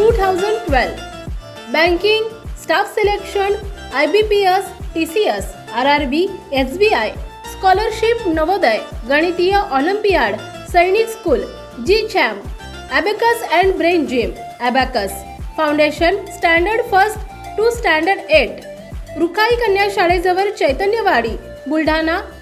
Two thousand twelve banking staff selection I B P S T C S R R B S B I scholarship Navodaya गणितीय olympiad सैनिक school G champ abacus and brain gym abacus foundation standard first two standard eight रुखाई कन्या शाळेजवळ चैतन्यवाडी बुलढाणा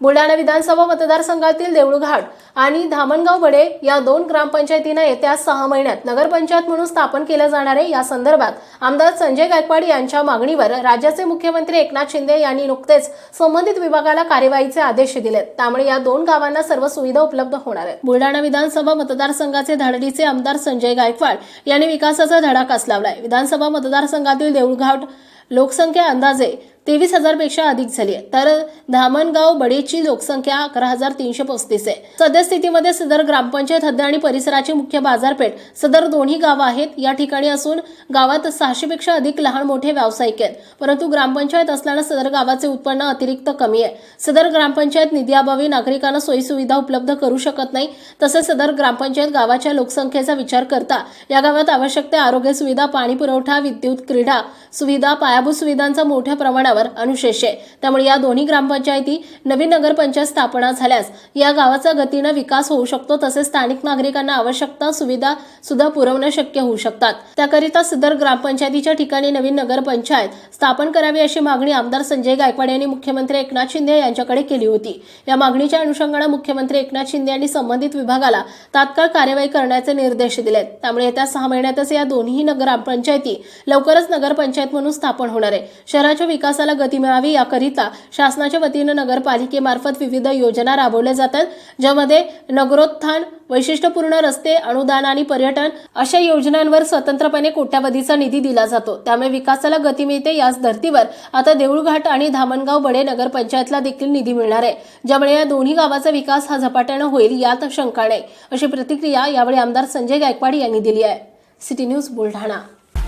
बुलढाणा विधानसभा मतदारसंघातील देऊळघाट आणि धामणगाव बडे या दोन ग्रामपंचायतींना येत्या सहा महिन्यात नगरपंचायत म्हणून स्थापन केल्या जाणार आहे. या संदर्भात आमदार संजय गायकवाड यांच्या मागणीवर राज्याचे मुख्यमंत्री एकनाथ शिंदे यांनी नुकतेच संबंधित विभागाला कार्यवाहीचे आदेश दिलेत. त्यामुळे या दोन गावांना सर्व सुविधा उपलब्ध होणार आहेत. बुलढाणा विधानसभा मतदारसंघाचे धाडडीचे आमदार संजय गायकवाड यांनी विकासाचा धडाकाच लावलाय विधानसभा मतदारसंघातील देऊळघाट लोकसंख्या अंदाजे तेवीस हजारपेक्षा अधिक झाली आहे. तर धामणगाव बडेची लोकसंख्या अकरा हजार तीनशे पस्तीस आहे. सद्यस्थितीमध्ये सदर ग्रामपंचायत हद्द आणि परिसराची मुख्य बाजारपेठ सदर दोन्ही गावं आहेत. या ठिकाणी असून गावात सहाशेपेक्षा अधिक लहान मोठे व्यावसायिक आहेत. परंतु ग्रामपंचायत असल्यानं सदर गावाचे उत्पन्न अतिरिक्त कमी आहे. सदर ग्रामपंचायत निधीअभावी नागरिकांना सोयीसुविधा उपलब्ध करू शकत नाही. तसेच सदर ग्रामपंचायत गावाच्या लोकसंख्येचा विचार करता या गावात आवश्यक त्या आरोग्य सुविधा पाणी पुरवठा विद्युत क्रीडा सुविधा पायाभूत सुविधांचा मोठ्या प्रमाणावर अनुशेष आहे. त्यामुळे या दोन्ही ग्रामपंचायती नवीन नगरपंचायत स्थापना झाल्यास या गावाचा गतीनं विकास होऊ शकतो तसेच स्थानिक नागरिकांना आवश्यकता सुविधा सुद्धा पुरवणं शक्य होऊ शकतात. त्याकरिता सदर ग्रामपंचायतीच्या ठिकाणी नवीन नगरपंचायत स्थापन करावी अशी मागणी आमदार संजय गायकवाड यांनी मुख्यमंत्री एकनाथ शिंदे यांच्याकडे केली होती. या मागणीच्या अनुषंगानं मुख्यमंत्री एकनाथ शिंदे यांनी संबंधित विभागाला तात्काळ कार्यवाही करण्याचे निर्देश दिलेत. त्यामुळे येत्या सहा महिन्यातच या दोन्ही ग्रामपंचायती लवकरच नगरपंचायत म्हणून स्थापन होणार आहे. शहराच्या विकासाला गती मिळावी याकरिता शासनाच्या वतीनं नगरपालिकेमार्फत विविध योजना राबवल्या जातात ज्यामध्ये नगरोत्थान वैशिष्ट्यपूर्ण रस्ते अनुदान आणि पर्यटन अशा योजनांवर स्वतंत्रपणे कोट्यावधीचा निधी दिला जातो. त्यामुळे विकासाला गती मिळते याच धर्तीवर आता देऊळघाट आणि धामणगाव बडे नगरपंचायतला देखील निधी मिळणार आहे ज्यामुळे या दोन्ही गावाचा विकास हा झपाट्यानं होईल यात शंका नाही. अशी प्रतिक्रिया यावेळी आमदार संजय गायकवाड यांनी दिली आहे. City news Buldhana.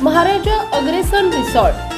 Maharaja Agrasen resort.